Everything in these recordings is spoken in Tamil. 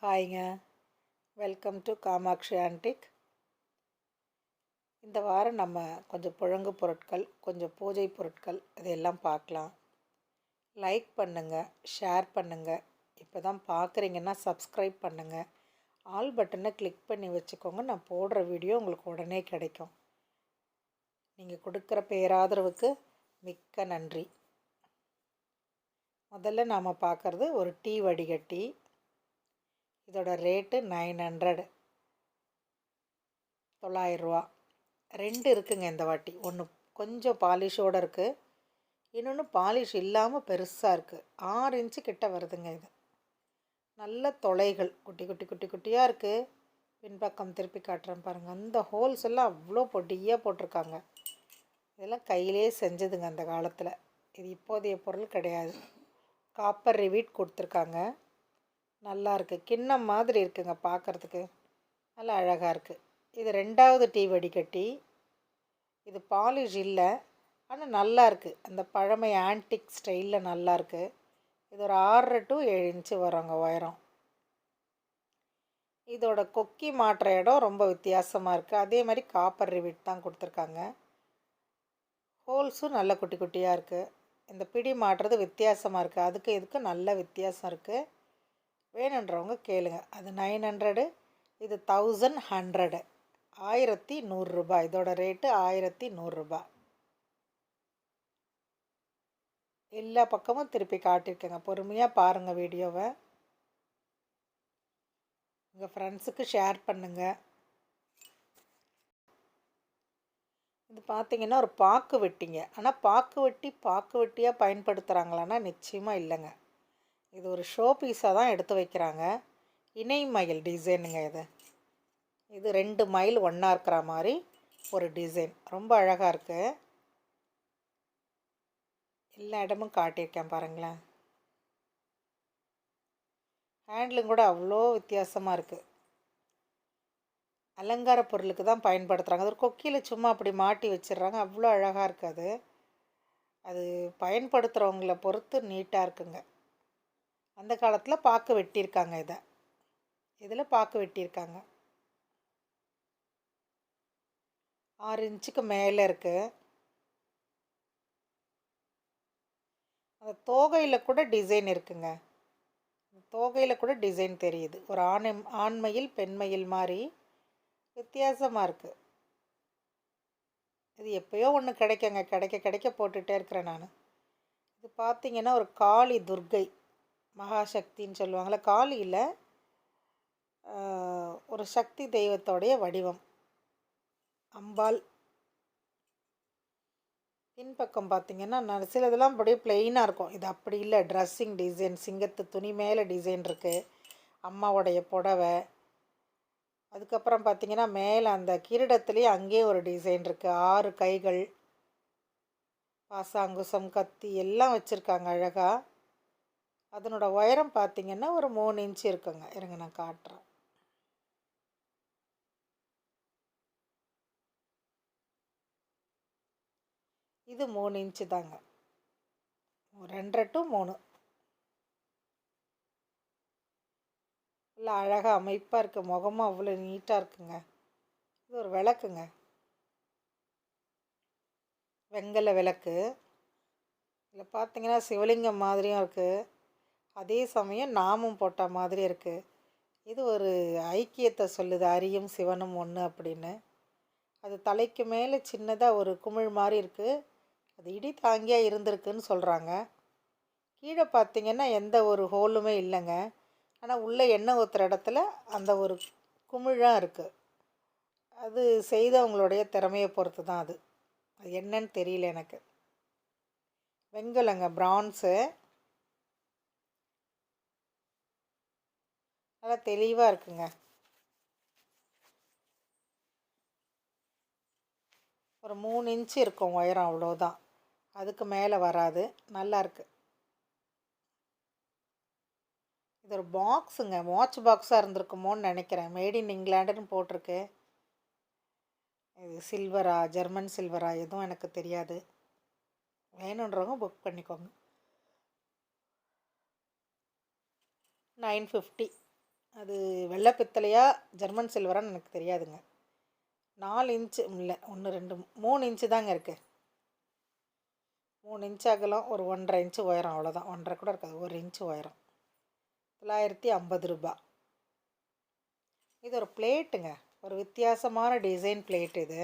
ஹாய்ங்க. Welcome to Kamakshi antique. இந்த வாரம் நம்ம கொஞ்சம் புழங்கு பொருட்கள் கொஞ்சம் பூஜை பொருட்கள் இதையெல்லாம் பார்க்கலாம். லைக் பண்ணுங்கள் ஷேர் பண்ணுங்கள் இப்போ தான் பார்க்குறீங்கன்னா சப்ஸ்கிரைப் பண்ணுங்கள் ஆல் பட்டனை கிளிக் பண்ணி வச்சுக்கோங்க. நான் போடுற வீடியோ உங்களுக்கு உடனே கிடைக்கும். நீங்கள் கொடுக்குற பேராதரவுக்கு மிக்க நன்றி. முதல்ல நாம் பார்க்குறது ஒரு டீ வடிகட்டி. இதோட ரேட்டு நைன் ஹண்ட்ரட். தொள்ளாயிரரூவா ரெண்டு இருக்குங்க இந்த வாட்டி. ஒன்று கொஞ்சம் பாலிஷோடு இருக்குது இன்னொன்று பாலிஷ் இல்லாமல் பெருசாக இருக்குது ஆறு இன்ச்சு கிட்ட வருதுங்க இது. நல்ல தொலைகள். குட்டி குட்டி குட்டி குட்டியாக இருக்குது பின்பக்கம் திருப்பி காட்டுறேன் பாருங்கள் அந்த ஹோல்ஸ் எல்லாம் அவ்வளோ பொடியாக போட்டிருக்காங்க. இதெல்லாம் கையிலே செஞ்சதுங்க அந்த காலத்தில். இது இப்போதைய பொருள் கிடையாது. காப்பர் ரிவீட் கொடுத்துருக்காங்க. நல்லா இருக்குது கிண்ணம் மாதிரி இருக்குங்க பார்க்குறதுக்கு நல்லா அழகாக இருக்குது இது ரெண்டாவது டீ வடிகட்டி. இது பாலிஷ் இல்லை. ஆனால் நல்லா இருக்குது அந்த பழமை ஆன்டிக் ஸ்டைலில் நல்லா இருக்குது இது ஒரு ஆறரை டு ஏழு இன்ச்சு வருங்க உயரம். இதோட கொக்கி மாட்டுற இடம் ரொம்ப வித்தியாசமாக இருக்குது அதே மாதிரி காப்பர் ரிவிட் தான் கொடுத்துருக்காங்க. ஹோல்ஸும் நல்ல குட்டி குட்டியாக இருக்குது இந்த பிடி மாட்டுறது வித்தியாசமாக இருக்குது அதுக்கு இதுக்கு நல்ல வித்தியாசம் இருக்குது வேணுன்றவங்க கேளுங்க. அது நைன் ஹண்ட்ரடு இது தௌசண்ட் ஹண்ட்ரடு ஆயிரத்தி நூறுரூபா இதோட ரேட்டு ஆயிரத்தி நூறுரூபா எல்லா பக்கமும் திருப்பி காட்டியிருக்கேங்க. பொறுமையாக பாருங்கள் வீடியோவை. உங்கள் ஃப்ரெண்ட்ஸுக்கு ஷேர் பண்ணுங்கள் இது பார்த்தீங்கன்னா ஒரு பாக்கு வெட்டிங்க. ஆனால் பாக்கு வெட்டி பாக்கு வெட்டியாக பயன்படுத்துகிறாங்களான்னா நிச்சயமாக இல்லைங்க. இது ஒரு ஷோ பீஸாக தான் எடுத்து வைக்கிறாங்க. இணை மயில் டிசைனுங்க இது. இது ரெண்டு மைல் ஒன்றா இருக்கிற மாதிரி ஒரு டிசைன் ரொம்ப அழகாக இருக்குது எல்லா இடமும் காட்டியிருக்கேன் பாருங்களேன். ஹேண்ட்லும் கூட அவ்வளோ வித்தியாசமாக இருக்குது அலங்கார பொருளுக்கு தான் பயன்படுத்துகிறாங்க அது ஒரு கொக்கியில் சும்மா அப்படி மாட்டி வச்சிடுறாங்க. அவ்வளோ அழகாக இருக்குது அது. பயன்படுத்துகிறவங்கள பொறுத்து நீட்டாக இருக்குங்க. அந்த காலத்தில் பாக்கு வெட்டியிருக்காங்க இதை. இதில் பாக்கு வெட்டியிருக்காங்க. ஆறு இன்ச்சுக்கு மேலே இருக்குது அந்த தோகையில் கூட டிசைன் இருக்குங்க. தோகையில் கூட டிசைன் தெரியுது. ஒரு ஆணை ஆண்மையில் பெண்மையில் மாதிரி வித்தியாசமாக இருக்குது இது எப்போயோ ஒன்று கிடைக்கங்க. கிடைக்க கிடைக்க போட்டுகிட்டே இருக்கிறேன் நான். இது பார்த்திங்கன்னா ஒரு காளி துர்கை. மகாசக்தின்னு சொல்லுவாங்களே காளியில் ஒரு சக்தி தெய்வத்தோடைய வடிவம். அம்பாள். பின்பக்கம் பார்த்திங்கன்னா நான் சிலதெல்லாம் அப்படியே பிளெயினாக இருக்கும். இது அப்படி இல்லை. ட்ரெஸ்ஸிங் டிசைன் சிங்கத்து துணி மேலே டிசைன் இருக்குது அம்மாவுடைய புடவை. அதுக்கப்புறம் பார்த்திங்கன்னா மேலே அந்த கிரீடத்துலேயே அங்கேயே ஒரு டிசைன் இருக்குது ஆறு கைகள். பாசாங்குசம் கத்தி எல்லாம் வச்சுருக்காங்க அழகாக அதனோட உயரம் பார்த்திங்கன்னா ஒரு மூணு இன்ச்சு இருக்குங்க. இருங்க நான் காட்டுறேன். இது மூணு இன்ச்சு தாங்க. ரெண்டரை டு மூணு. நல்லா அழகாக அமைப்பாக இருக்குது முகமும் அவ்வளோ நீட்டாக இருக்குங்க. இது ஒரு விளக்குங்க. வெங்கல விளக்கு. இதில் பார்த்தீங்கன்னா சிவலிங்கம் மாதிரியும் இருக்குது அதே சமயம் நாமும் போட்ட மாதிரி இருக்குது இது ஒரு ஐக்கியத்தை சொல்லுது அரியும் சிவனும் ஒன்று அப்படின்னு. அது தலைக்கு மேலே சின்னதாக ஒரு குமிழ் மாதிரி இருக்குது அது இடி தாங்கியாக இருந்திருக்குன்னு சொல்கிறாங்க கீழே பார்த்திங்கன்னா எந்த ஒரு ஹோலுமே இல்லைங்க. ஆனால் உள்ளே எண்ணெய் ஊற்றுற இடத்துல அந்த ஒரு குமிழாக இருக்குது அது செய்தவங்களுடைய திறமையை பொறுத்து தான் அது. அது என்னன்னு தெரியல எனக்கு. வெங்கலங்க ப்ரான்ஸு நல்லா தெளிவாக இருக்குங்க. ஒரு மூணு இன்ச்சு இருக்கும் உயரம் அவ்வளோதான் அதுக்கு மேலே வராது. நல்லாயிருக்கு இது ஒரு பாக்ஸுங்க வாட்ச் பாக்ஸாக இருந்திருக்குமோன்னு நினைக்கிறேன். மேட் இன் இங்கிலாண்டுன்னு போட்டிருக்கு. இது சில்வரா ஜெர்மன் சில்வரா எதுவும் எனக்கு தெரியாது. வேணுன்றவங்க புக் பண்ணிக்கோங்க. நைன் ஃபிஃப்டி அது வெள்ளை பித்தளையா ஜெர்மன் சில்வரான்னு எனக்கு தெரியாதுங்க. நாலு இன்ச்சு இல்லை ஒன்று ரெண்டு மூணு இன்ச்சு தாங்க இருக்குது மூணு இன்ச்சு அகலம் ஒரு ஒன்றரை இன்ச்சு உயரம் அவ்வளோதான். ஒன்றரை கூட இருக்காது ஒரு இன்ச்சு உயரம். தொள்ளாயிரத்தி ஐம்பது ரூபா. இது ஒரு பிளேட்டுங்க. ஒரு வித்தியாசமான டிசைன் பிளேட் இது.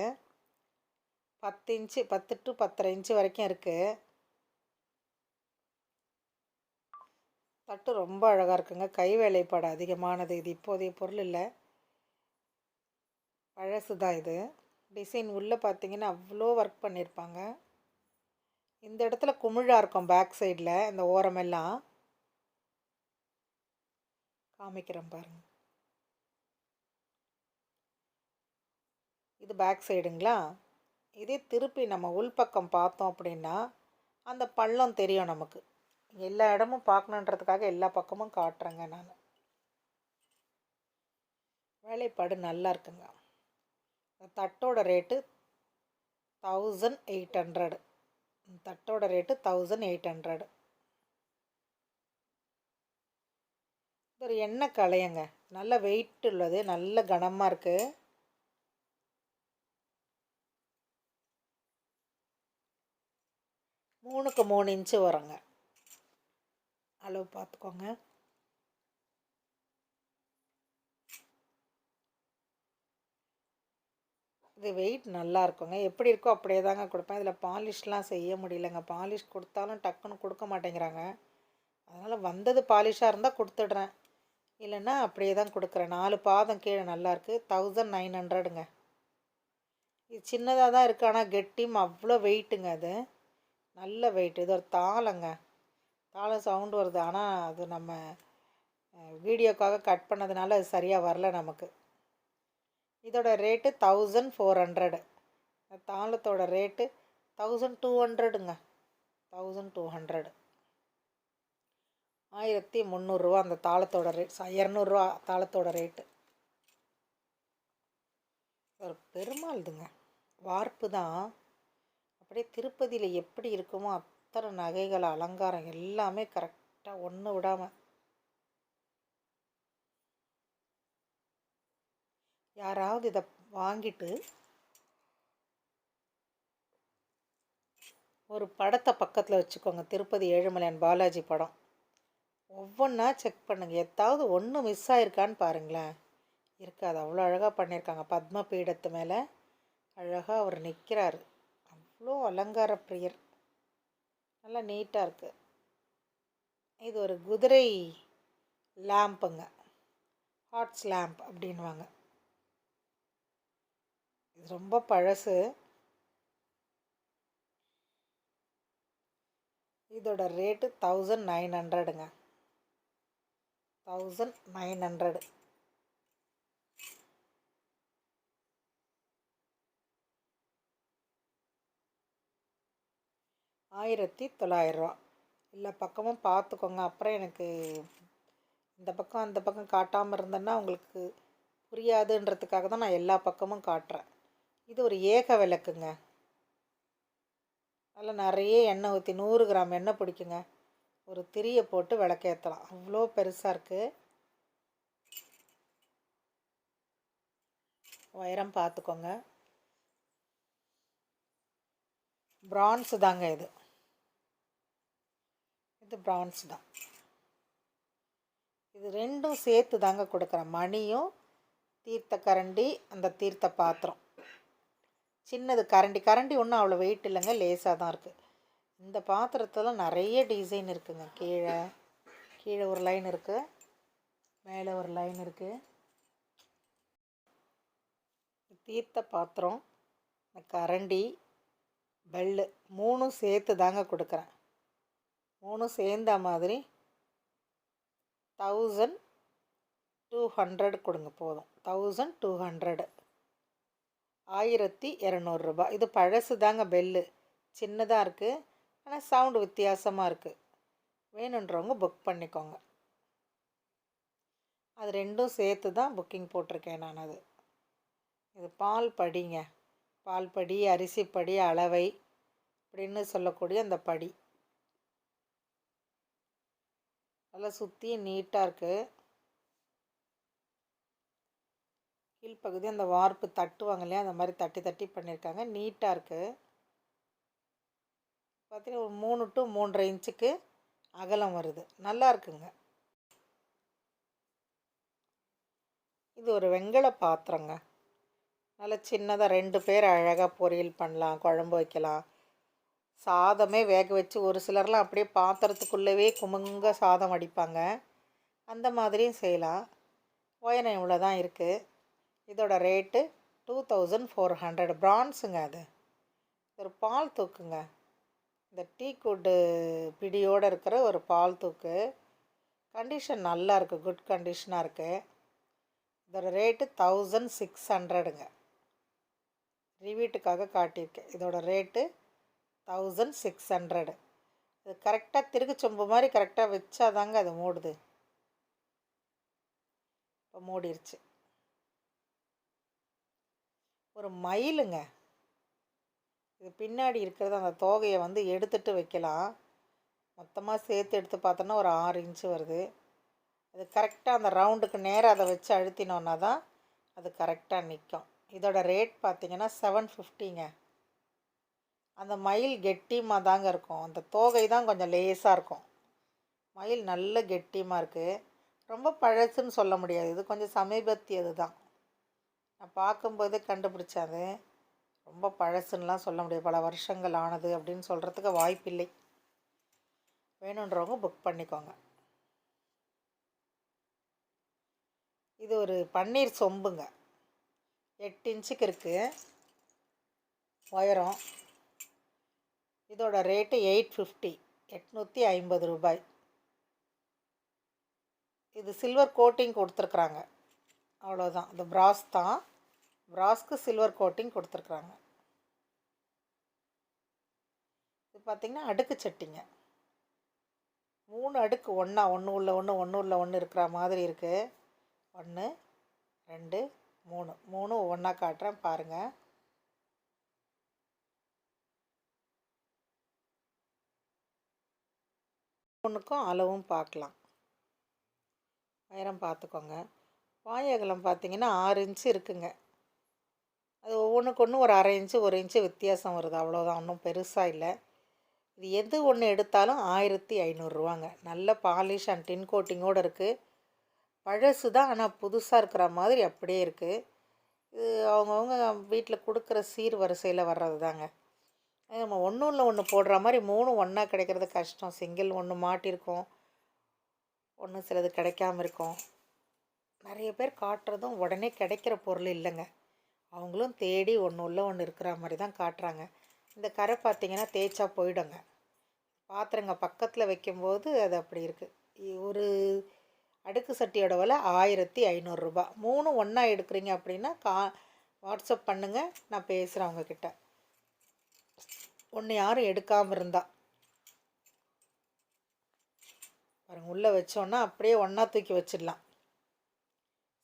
பத்து இன்ச்சு பத்து டு பத்தரை இன்ச்சு வரைக்கும் இருக்குது தட்டு ரொம்ப அழகாக இருக்குங்க. கை வேலைப்பாடு அதிகமானது. இது இப்போதைய பொருள் இல்லை. பழசு தான் இது. டிசைன் உள்ளே பார்த்தீங்கன்னா அவ்வளோ ஒர்க் பண்ணியிருப்பாங்க இந்த இடத்துல குமிழாக இருக்கும் பேக் சைடில் இந்த ஓரமெல்லாம் காமிக்கிறேன் பாருங்கள் இது பேக் சைடுங்களா இதே திருப்பி நம்ம உள்பக்கம் பார்த்தோம் அப்படின்னா அந்த பள்ளம் தெரியும் நமக்கு. எல்லா இடமும் பார்க்கணுன்றதுக்காக எல்லா பக்கமும் காட்டுறேங்க நான். வேலைப்பாடு நல்லா இருக்குங்க. தட்டோட ரேட்டு தௌசண்ட் எயிட் ஹண்ட்ரடு தட்டோட ரேட்டு தௌசண்ட் எயிட் ஹண்ட்ரடு ஒரு எண்ணெய் கலையங்க நல்ல வெயிட் உள்ளது. நல்ல கனமாக இருக்குது மூணுக்கு மூணு இன்ச்சு வருங்க. அளவு பார்த்துக்கோங்க. இது வெயிட் நல்லா இருக்குங்க. எப்படி இருக்கோ அப்படியே தாங்க கொடுப்பேன். இதில் பாலிஷ்லாம் செய்ய முடியலங்க. பாலிஷ் கொடுத்தாலும் டக்குன்னு கொடுக்க மாட்டேங்கிறாங்க. அதனால் வந்தது பாலிஷாக இருந்தால் கொடுத்துட்றேன். இல்லைன்னா அப்படியே தான் கொடுக்குறேன். நாலு பாதம் கீழே நல்லாயிருக்கு தௌசண்ட் நைன் ஹண்ட்ரடுங்க இது சின்னதாக தான் இருக்குது ஆனால் கெட்டியும் அவ்வளோ வெயிட்டுங்க அது. நல்ல வெயிட் இது ஒரு தாளங்க. தாளம் சவுண்டு வருது. ஆனால் அது நம்ம வீடியோக்காக கட் பண்ணதுனால அது சரியாக வரல நமக்கு. இதோட ரேட்டு தௌசண்ட் ஃபோர் ஹண்ட்ரடு தாளத்தோட ரேட்டு தௌசண்ட் டூ ஹண்ட்ரடுங்க தௌசண்ட் டூ ஹண்ட்ரடு ஆயிரத்தி முந்நூறுரூவா அந்த தாளத்தோட ரேட் இரநூறுவா தாளத்தோட ரேட்டு ஒரு பெருமாள்துங்க. வார்ப்பு தான். அப்படியே திருப்பதியில் எப்படி இருக்குமோ அத்தனை நகைகள் அலங்காரம் எல்லாமே கரெக்டாக ஒன்று விடாமல் யாராவது இதை வாங்கிட்டு ஒரு படத்தை பக்கத்தில் வச்சுக்கோங்க. திருப்பதி ஏழுமலையான் பாலாஜி படம். ஒவ்வொன்றா செக் பண்ணுங்கள் எத்தாவது ஒன்று மிஸ் ஆகிருக்கான்னு பாருங்களேன். இருக்காது. அவ்வளோ அழகாக பண்ணியிருக்காங்க. பத்ம பீடத்து மேலே அழகாக அவர் நிற்கிறாரு அவ்வளோ அலங்கார பிரியர் நல்லா நீட்டாக இருக்குது இது ஒரு குதிரை லேம்புங்க. ஹாட்ஸ் லேம்ப் அப்படின்வாங்க இது ரொம்ப பழசு. இதோட ரேட்டு தௌசண்ட் நைன் ஹண்ட்ரடுங்க தௌசண்ட் நைன் ஹண்ட்ரடு ஆயிரத்தி தொள்ளாயிரரூவா எல்லா பக்கமும் பார்த்துக்கோங்க அப்புறம் எனக்கு இந்த பக்கம் அந்த பக்கம் காட்டாமல் இருந்தேன்னா உங்களுக்கு புரியாதுன்றதுக்காக தான் நான் எல்லா பக்கமும் காட்டுறேன். இது ஒரு ஏக விளக்குங்க. அதில் நிறைய எண்ணெய் ஊற்றி நூறு கிராம் எண்ணெய் பிடிக்குங்க. ஒரு திரியை போட்டு விளக்கேற்றலாம் அவ்வளோ பெருசாக இருக்குது உயரம் பார்த்துக்கோங்க ப்ரான்ஸு தாங்க இது. இது ப்ரான்ஸ் தான். இது ரெண்டும் சேர்த்து தாங்க கொடுக்குறேன். மணியும் தீர்த்த கரண்டி அந்த தீர்த்த பாத்திரம். சின்னது கரண்டி. கரண்டி ஒன்றும் அவ்வளோ வெயிட் இல்லைங்க லேசாக தான் இருக்குது இந்த பாத்திரத்தில் நிறைய டிசைன் இருக்குதுங்க கீழே கீழே ஒரு லைன் இருக்குது மேலே ஒரு லைன் இருக்குது தீர்த்த பாத்திரம் கரண்டி பெல்லு மூணும் சேர்த்து தாங்க கொடுக்குறேன். மூணும் சேர்ந்த மாதிரி தௌசண்ட் டூ ஹண்ட்ரட் கொடுங்க போதும். தௌசண்ட் டூ ஹண்ட்ரடு ஆயிரத்தி இரநூறுபா இது பழசு தாங்க பெல்லு சின்னதாக இருக்குது ஆனால் சவுண்டு வித்தியாசமாக இருக்குது வேணுன்றவங்க புக் பண்ணிக்கோங்க. அது ரெண்டும் சேர்த்து தான் புக்கிங் போட்டிருக்கேன் நான் அது. இது பால் படிங்க. பால் படி அரிசி படி அளவை அப்படின்னு சொல்லக்கூடிய அந்த படி. நல்லா சுற்றி நீட்டாக இருக்குது கீழ்ப்பகுதி அந்த வார்ப்பு தட்டுவாங்க இல்லையா? அந்த மாதிரி தட்டி தட்டி பண்ணியிருக்காங்க நீட்டாக இருக்குது பார்த்தீங்கன்னா ஒரு மூணு டு மூன்றரை இன்ச்சுக்கு அகலம் வருது. நல்லா இருக்குங்க. இது ஒரு வெங்கல பாத்திரங்க. நல்ல சின்னதாக ரெண்டு பேர் அழகாக பொரியல் பண்ணலாம் குழம்பு வைக்கலாம். சாதமே வேக வச்சு ஒரு சிலர்லாம் அப்படியே பாத்திரத்துக்குள்ளவே குமுங்க சாதம் அடிப்பாங்க. அந்த மாதிரியும் செய்யலாம். ஒயனை இவ்வளோ தான் இருக்குது இதோட rate two thousand four hundred. ப்ரான்ஸுங்க அது. ஒரு பால் தூக்குங்க. இந்த டீ குட்டு பிடியோடு இருக்கிற ஒரு பால் தூக்கு. கண்டிஷன் நல்லா இருக்குது குட் கண்டிஷனாக இருக்குது இதோட ரேட்டு தௌசண்ட் சிக்ஸ் ஹண்ட்ரடுங்க. ரிவீட்டுக்காக காட்டியிருக்கேன். இதோட ரேட்டு தௌசண்ட் சிக்ஸ் ஹண்ட்ரடு இது கரெக்டாக திருகு சொம்பு மாதிரி கரெக்டாக வச்சாதாங்க அது மூடுது. இப்போ மூடிருச்சு. ஒரு மயிலுங்க. இது பின்னாடி இருக்கிறது அந்த தோகையை வந்து எடுத்துட்டு வைக்கலாம். மொத்தமாக சேர்த்து எடுத்து பார்த்தோன்னா ஒரு ஆறு இன்ச்சு வருது. அது கரெக்டாக அந்த ரவுண்டுக்கு நேராக அதை வச்சு அழுத்தினோன்னா தான் அது கரெக்டாக நிற்கும் இதோட ரேட் பார்த்திங்கன்னா செவன் ஃபிஃப்டிங்க அந்த மயில் கெட்டியமாக தாங்க இருக்கும். அந்த தோகை தான் கொஞ்சம் லேஸாக இருக்கும். மயில் நல்ல கெட்டியமாக இருக்குது ரொம்ப பழசுன்னு சொல்ல முடியாது. இது கொஞ்சம் சமீபத்தியது தான் நான் பார்க்கும்போதே கண்டுபிடிச்சேன் அது. ரொம்ப பழசுன்னெலாம் சொல்ல முடியாது. பல வருஷங்கள் ஆனது அப்படின்னு சொல்கிறதுக்கு வாய்ப்பில்லை. வேணுன்றவங்க புக் பண்ணிக்கோங்க. இது ஒரு பன்னீர் சொம்புங்க. எட்டு இன்ச்சுக்கு இருக்குது உயரம் இதோட ரேட்டு எயிட் ஃபிஃப்டி எட்நூற்றி ஐம்பது ரூபாய். இது சில்வர் கோட்டிங் கொடுத்துருக்குறாங்க. அவ்வளோதான் இது பிராஸ் தான். பிராஸ்க்கு சில்வர் கோட்டிங் கொடுத்துருக்குறாங்க. இது பார்த்திங்கன்னா அடுக்கு சட்டிங்க. மூணு அடுக்கு ஒன்றா ஒன்று உள்ள ஒன்று ஒன்று உள்ள ஒன்று இருக்கிற மாதிரி இருக்குது ஒன்று ரெண்டு மூணு. மூணு ஒன்றா காட்டுறேன் பாருங்கள் ஒன்றுக்கும் அளவும் பார்க்கலாம். உயரம் பார்த்துக்கோங்க. வாயகலம் பார்த்தீங்கன்னா ஆறு இன்ச்சு இருக்குங்க. அது ஒவ்வொன்றுக்கு ஒன்று ஒரு அரை இன்ச்சு ஒரு இன்ச்சு வித்தியாசம் வருது. அவ்வளோதான் ஒன்றும் பெருசாக இல்லை. இது எது ஒன்று எடுத்தாலும் ஆயிரத்தி ஐநூறுரூவாங்க நல்ல பாலிஷ் அண்ட் டின் கோட்டிங்கோடு இருக்குது பழசு தான் ஆனால் புதுசாக இருக்கிற மாதிரி அப்படியே இருக்குது இது அவங்கவுங்க வீட்டில் கொடுக்குற சீர் வரிசையில் வர்றது தாங்க நம்ம ஒன்றும் இல்லை ஒன்று போடுற மாதிரி மூணு ஒன்றா கிடைக்கிறது கஷ்டம். சிங்கிள் ஒன்று மாட்டியிருக்கோம் ஒன்று சிலது கிடைக்காம இருக்கும். நிறைய பேர் காட்டுறதும் உடனே கிடைக்கிற பொருள் இல்லைங்க. அவங்களும் தேடி ஒன்று உள்ள ஒன்று இருக்கிற மாதிரி தான் காட்டுறாங்க. இந்த கரை பார்த்திங்கன்னா தேய்ச்சா போயிடுங்க. பாத்திரங்க பக்கத்தில் வைக்கும்போது அது அப்படி இருக்குது ஒரு அடுக்கு சட்டியோட விலை ஆயிரத்தி ஐநூறுரூபா மூணு ஒன்றா எடுக்கிறீங்க அப்படின்னா கா வாட்ஸ்அப் பண்ணுங்கள் நான் பேசுகிறேன் அவங்கக்கிட்ட ஒன்று யாரும் எடுக்காமல் இருந்தால் பாருங்கள் உள்ளே வச்சோன்னா அப்படியே ஒன்றா தூக்கி வச்சிடலாம்.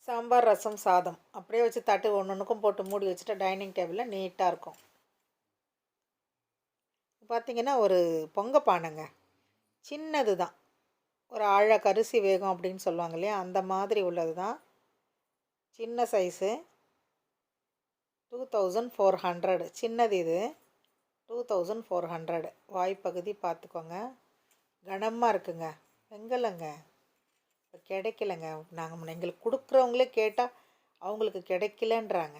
சாம்பார் ரசம் சாதம். அப்படியே வச்சு தட்டு ஒன்று ஒன்றுக்கும் போட்டு மூடி வச்சுட்டா டைனிங் டேபிளில் நீட்டாக இருக்கும். பார்த்திங்கன்னா ஒரு பொங்க பானைங்க சின்னது தான் ஒரு ஆழ கரிசி வேகம் அப்படின்னு சொல்லுவாங்க இல்லையா? அந்த மாதிரி உள்ளது தான் சின்ன size two thousand four hundred சின்னது இது. டூ தௌசண்ட் ஃபோர் ஹண்ட்ரட் வாய்ப்பகுதி பார்த்துக்கோங்க. கனமாக இருக்குங்க. வெங்கலைங்க. இப்போ கிடைக்கலங்க. நாங்கள் எங்களுக்கு கொடுக்குறவங்களே கேட்டால் அவங்களுக்கு கிடைக்கலன்றாங்க.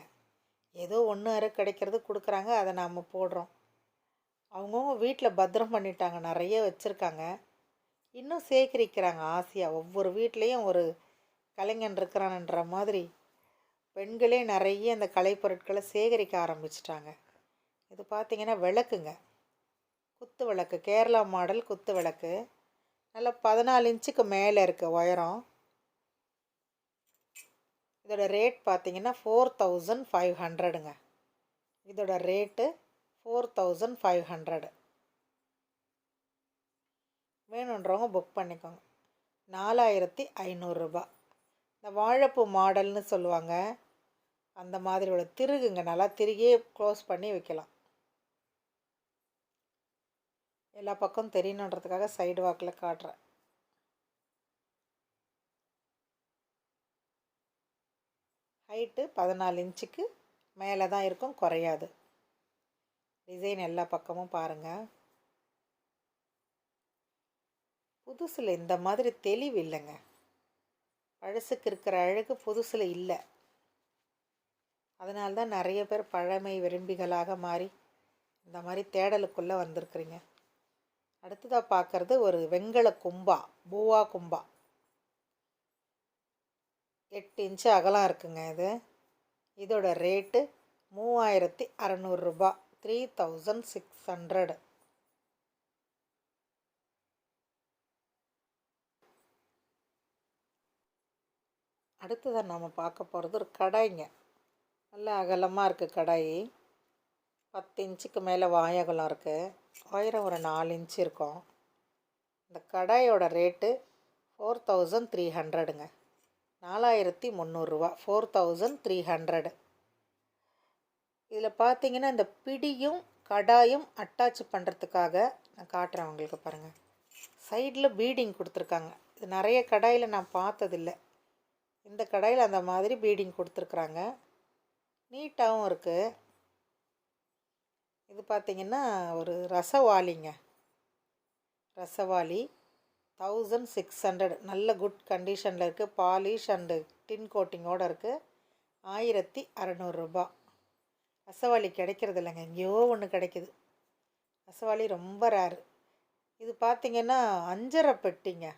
ஏதோ ஒன்று அரை கிடைக்கிறது கொடுக்குறாங்க. அதை நாம் போடுறோம். அவங்கவுங்க வீட்டில் பத்திரம் பண்ணிட்டாங்க. நிறைய வச்சுருக்காங்க. இன்னும் சேகரிக்கிறாங்க ஆசையாக ஒவ்வொரு வீட்லேயும் ஒரு கலைஞன் இருக்கிறான்ன்ற மாதிரி பெண்களே நிறைய அந்த கலைப்பொருட்களை சேகரிக்க ஆரம்பிச்சிட்டாங்க. இது பார்த்திங்கன்னா விளக்குங்க. குத்து விளக்கு. கேரளா மாடல் குத்து விளக்கு. நல்லா பதினாலு இன்ச்சுக்கு மேலே இருக்குது உயரம். இதோட ரேட் பார்த்திங்கன்னா ஃபோர் தௌசண்ட் ஃபைவ் ஹண்ட்ரடுங்க இதோட rate four thousand five hundred வேணுன்றவங்க புக் பண்ணிக்கோங்க. நாலாயிரத்தி ஐநூறுரூபா இந்த வாழைப்பூ மாடல்னு சொல்லுவாங்க. அந்த மாதிரி உள்ள திருகுங்க. நல்லா திருகியே க்ளோஸ் பண்ணி வைக்கலாம். எல்லா பக்கம் தெரியணுன்றதுக்காக சைடு வாக்கில் காட்டுறேன். ஹைட்டு பதினாலு இன்ச்சுக்கு மேலே தான் இருக்கும் குறையாது. டிசைன் எல்லா பக்கமும் பாருங்கள் புதுசில் இந்த மாதிரி தெளிவு இல்லைங்க. பழசுக்கு இருக்கிற அழகு புதுசில் இல்லை. அதனால்தான் நிறைய பேர் பழமை விரும்பிகளாக மாறி இந்த மாதிரி தேடலுக்குள்ளே வந்திருக்குறீங்க. அடுத்ததாக பார்க்குறது ஒரு வெங்கல கும்பா பூவா கும்பா. எட்டு இன்ச்சு அகலம் இருக்குங்க இது. இதோட ரேட்டு மூவாயிரத்தி அறநூறுரூபா த்ரீ தௌசண்ட் சிக்ஸ் ஹண்ட்ரட் அடுத்ததாக நம்ம பார்க்க போகிறது ஒரு கடாய்ங்க. நல்ல அகலமாக இருக்குது கடாய். பத்து இன்ச்சுக்கு மேலே வாயகலம் இருக்குது உயரம் ஒரு நாலு இன்ச் இருக்கும். இந்த கடாயோட ரேட்டு ஃபோர் தௌசண்ட் த்ரீ ஹண்ட்ரடுங்க நாலாயிரத்தி முந்நூறுரூவா ஃபோர் தௌசண்ட் த்ரீ ஹண்ட்ரடு இதில் பார்த்தீங்கன்னா இந்த பிடியும் கடாயும் அட்டாச் பண்ணுறதுக்காக நான் காட்டுறேன் உங்களுக்கு பாருங்கள் சைடில் பீடிங் கொடுத்துருக்காங்க. இது நிறைய கடாயில் நான் பார்த்ததில்ல. இந்த கடாயில் அந்த மாதிரி பீடிங் கொடுத்துருக்குறாங்க. நீட்டாகவும் இருக்குது இது பார்த்திங்கன்னா ஒரு ரசவாளிங்க. ரசவாளி தௌசண்ட் சிக்ஸ் ஹண்ட்ரட் நல்ல குட் கண்டிஷனில் இருக்குது பாலிஷ் அண்டு டின் கோட்டிங்கோடு இருக்குது ஆயிரத்தி அறநூறுரூபா ரசவாளி கிடைக்கிறது இல்லைங்க. எங்கேயோ ஒன்று கிடைக்கிது. ரசவாளி ரொம்ப ரேரு இது பார்த்திங்கன்னா அஞ்சரை பெட்டிங்க.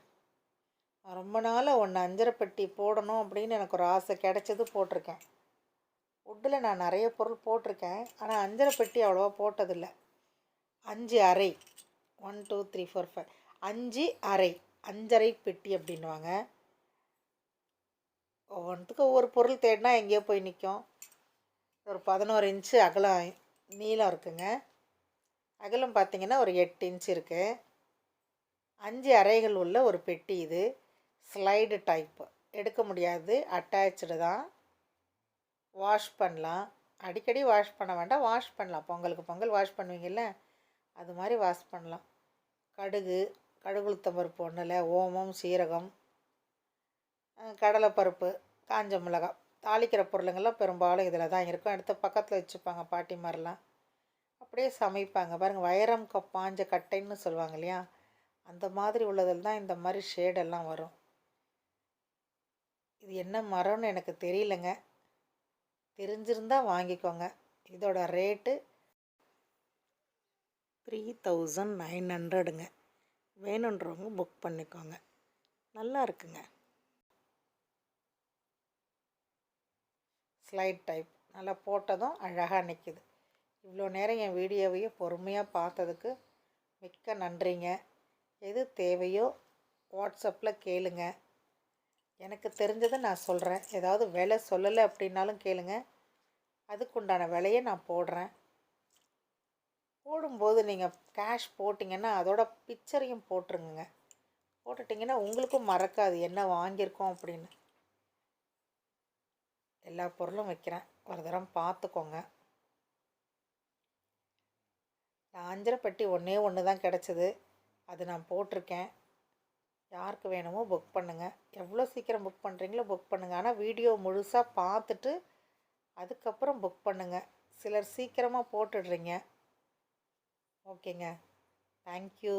ரொம்ப நாளாக ஒன்று அஞ்சரை பெட்டி போடணும் அப்படின்னு எனக்கு ஒரு ஆசை. கிடைச்சது போட்டிருக்கேன். உட்டில் நான் நிறைய பொருள் போட்டிருக்கேன். ஆனால் அஞ்சரை பெட்டி அவ்வளோவா போட்டதில்லை. அஞ்சு அறை. One two three four five அஞ்சு அறை. அஞ்சரை பெட்டி அப்படின்வாங்க ஒவ்வொன்றுத்துக்கு ஒவ்வொரு பொருள் தேடினா எங்கேயோ போய் நிற்கும் ஒரு பதினோரு இன்ச்சு அகலம் நீளம் இருக்குங்க. அகலம் பார்த்திங்கன்னா ஒரு எட்டு இன்ச் இருக்குது அஞ்சு அறைகள் உள்ள ஒரு பெட்டி இது. ஸ்லைடு டைப்பு எடுக்க முடியாது. அட்டாச்சு தான். வாஷ் பண்ணலாம். அடிக்கடி வாஷ் பண்ண வேண்டாம். வாஷ் பண்ணலாம். பொங்கலுக்கு பொங்கல் வாஷ் பண்ணுவீங்கள்ல அது மாதிரி வாஷ் பண்ணலாம். கடுகு கடுகுளுத்தம் பருப்பு ஒன்றில் ஓமம் சீரகம் கடலைப்பருப்பு காஞ்ச மிளகாய். தாளிக்கிற பொருளுங்கள்லாம் பெரும்பாலும் இதில் தான் இருக்கும். எடுத்து பக்கத்தில் வச்சுப்பாங்க பாட்டி மாதிரிலாம் அப்படியே சமைப்பாங்க. பாருங்கள் வைரம் க பாஞ்ச கட்டைன்னு சொல்லுவாங்க இல்லையா? அந்த மாதிரி உள்ளதில் தான் இந்த மாதிரி ஷேடெல்லாம் வரும். இது என்ன மரம்னு எனக்கு தெரியலங்க. தெரிஞ்சிருந்தால் வாங்கிக்கோங்க. இதோட ரேட்டு த்ரீ தௌசண்ட் நைன் ஹண்ட்ரடுங்க வேணுன்றவங்க புக் பண்ணிக்கோங்க. நல்லா இருக்குங்க. ஸ்லைட் டைப் நல்லா போட்டதும் அழகாக நிற்கிது இவ்வளோ நேரம் என் வீடியோவையே பொறுமையாக பார்த்ததுக்கு மிக்க நன்றிங்க. எது தேவையோ வாட்ஸ்அப்பில் கேளுங்கள் எனக்கு தெரிஞ்சதை நான் சொல்கிறேன் ஏதாவது விலை சொல்லலை அப்படின்னாலும் கேளுங்க. அதுக்குண்டான விலையை நான் போடுறேன். போடும்போது நீங்கள் கேஷ் போட்டிங்கன்னா அதோட பிக்சரையும் போட்டுருங்க போட்டுட்டிங்கன்னா உங்களுக்கும் மறக்காது. என்ன வாங்கியிருக்கோம் அப்படின்னு. எல்லா பொருளும் வைக்கிறேன். ஒரு தரம் பார்த்துக்கோங்க. அஞ்சரை பெட்டி ஒன்றே ஒன்று தான் கிடச்சிது. அது நான் போட்டிருக்கேன். யாருக்கு வேணுமோ புக் பண்ணுங்கள் எவ்வளோ சீக்கிரம் புக் பண்ணுறீங்களோ புக் பண்ணுங்கள் ஆனால் வீடியோ முழுசாக பார்த்துட்டு அதுக்கப்புறம் புக் பண்ணுங்கள் சிலர் சீக்கிரமாக போட்டுடுறீங்க. ஓகேங்க தேங்க்யூ